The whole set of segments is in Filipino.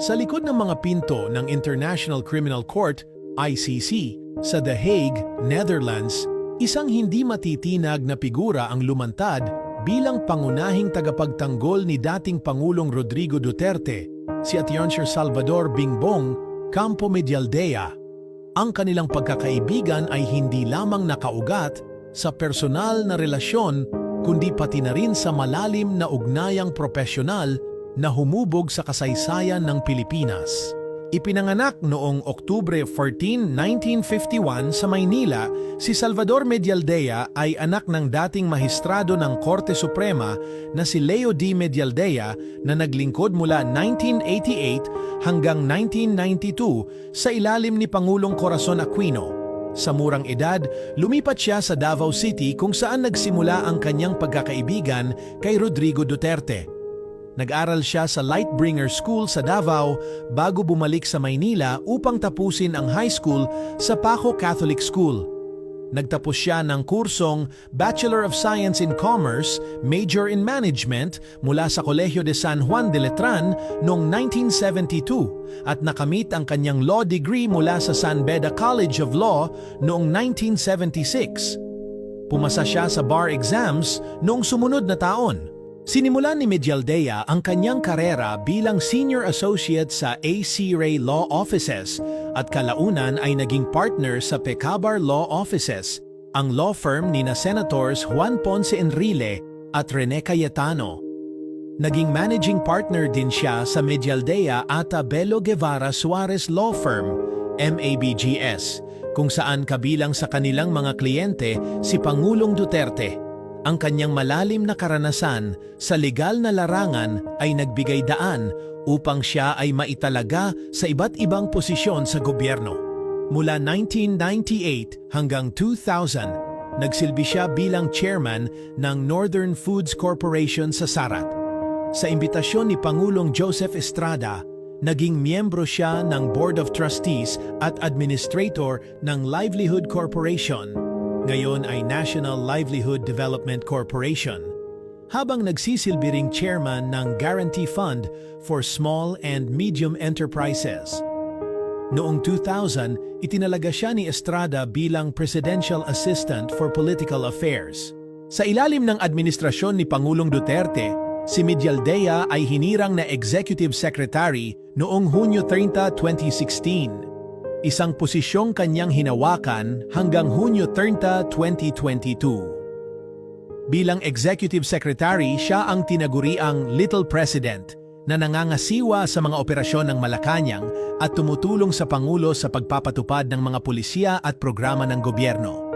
Sa likod ng mga pinto ng International Criminal Court, ICC, sa The Hague, Netherlands, isang hindi matitinag na figura ang lumantad bilang pangunahing tagapagtanggol ni dating Pangulong Rodrigo Duterte, si Atiencer Salvador Bingbong Campo Medialdea. Ang kanilang pagkakaibigan ay hindi lamang nakaugat sa personal na relasyon kundi pati na rin sa malalim na ugnayang propesyonal na humubog sa kasaysayan ng Pilipinas. Ipinanganak noong Oktubre 14, 1951 sa Maynila, si Salvador Medialdea ay anak ng dating mahistrado ng Korte Suprema na si Leo D. Medialdea na naglingkod mula 1988 hanggang 1992 sa ilalim ni Pangulong Corazon Aquino. Sa murang edad, lumipat siya sa Davao City kung saan nagsimula ang kanyang pagkakaibigan kay Rodrigo Duterte. Nag-aral siya sa Lightbringer School sa Davao bago bumalik sa Maynila upang tapusin ang high school sa Paco Catholic School. Nagtapos siya ng kursong Bachelor of Science in Commerce, Major in Management mula sa Colegio de San Juan de Letran noong 1972 at nakamit ang kanyang law degree mula sa San Beda College of Law noong 1976. Pumasa siya sa bar exams noong sumunod na taon. Sinimulan ni Medialdea ang kanyang karera bilang senior associate sa AC Ray Law Offices at kalaunan ay naging partner sa Pecabar Law Offices, ang law firm ni na Senators Juan Ponce Enrile at Rene Cayetano. Naging managing partner din siya sa Medialdea at Belo Guevara Suarez Law Firm, MABGS, kung saan kabilang sa kanilang mga kliyente si Pangulong Duterte. Ang kanyang malalim na karanasan sa legal na larangan ay nagbigay daan upang siya ay maitalaga sa iba't ibang posisyon sa gobyerno. Mula 1998 hanggang 2000, nagsilbi siya bilang chairman ng Northern Foods Corporation sa Sarat. Sa imbitasyon ni Pangulong Joseph Estrada, naging miyembro siya ng Board of Trustees at Administrator ng Livelihood Corporation ngayon ay National Livelihood Development Corporation, habang nagsisilbi chairman ng Guarantee Fund for Small and Medium Enterprises. Noong 2000, itinalaga siya ni Estrada bilang Presidential Assistant for Political Affairs. Sa ilalim ng administrasyon ni Pangulong Duterte, si Medialdea ay hinirang na Executive Secretary noong Hunyo 30, 2016 isang posisyong kanyang hinawakan hanggang Hunyo 30, 2022. Bilang Executive Secretary, siya ang tinaguriang Little President na nangangasiwa sa mga operasyon ng Malacanang at tumutulong sa Pangulo sa pagpapatupad ng mga pulisya at programa ng gobyerno.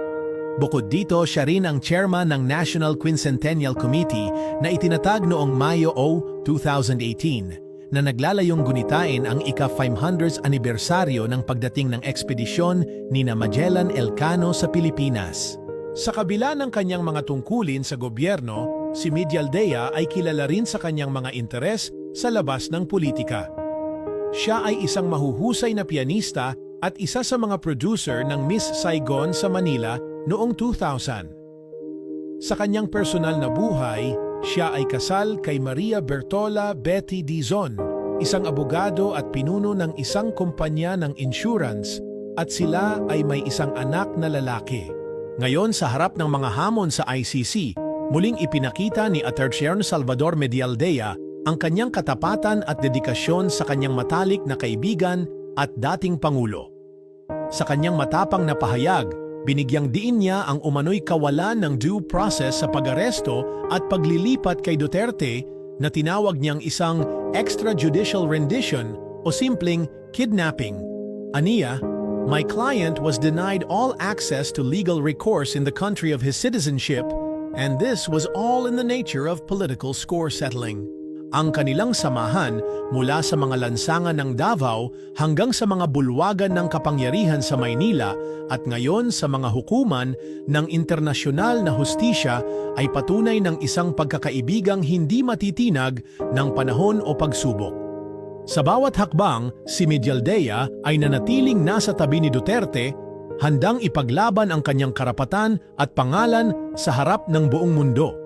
Bukod dito, siya rin ang chairman ng National Quincentennial Committee na itinatag noong Mayo o 2018 na naglalayong gunitain ang ika-500s anibersaryo ng pagdating ng ekspedisyon ni na Magellan Elcano sa Pilipinas. Sa kabila ng kanyang mga tungkulin sa gobyerno, si Medialdea ay kilala rin sa kanyang mga interes sa labas ng politika. Siya ay isang mahuhusay na pianista at isa sa mga producer ng Miss Saigon sa Manila noong 2000. Sa kanyang personal na buhay, siya ay kasal kay Maria Bertola Betty Dizon, isang abogado at pinuno ng isang kumpanya ng insurance at sila ay may isang anak na lalaki. Ngayon sa harap ng mga hamon sa ICC, muling ipinakita ni Attorney Salvador Medialdea ang kanyang katapatan at dedikasyon sa kanyang matalik na kaibigan at dating Pangulo. Sa kanyang matapang na pahayag, Binigyang diin niya ang umano'y kawalan ng due process sa pag-aresto at paglilipat kay Duterte na tinawag niyang isang extrajudicial rendition o simpleng kidnapping. Aniya, my client was denied all access to legal recourse in the country of his citizenship and this was all in the nature of political score settling ang kanilang samahan mula sa mga lansangan ng Davao hanggang sa mga bulwagan ng kapangyarihan sa Maynila at ngayon sa mga hukuman ng internasyonal na hustisya ay patunay ng isang pagkakaibigang hindi matitinag ng panahon o pagsubok. Sa bawat hakbang, si Medialdea ay nanatiling nasa tabi ni Duterte, handang ipaglaban ang kanyang karapatan at pangalan sa harap ng buong mundo.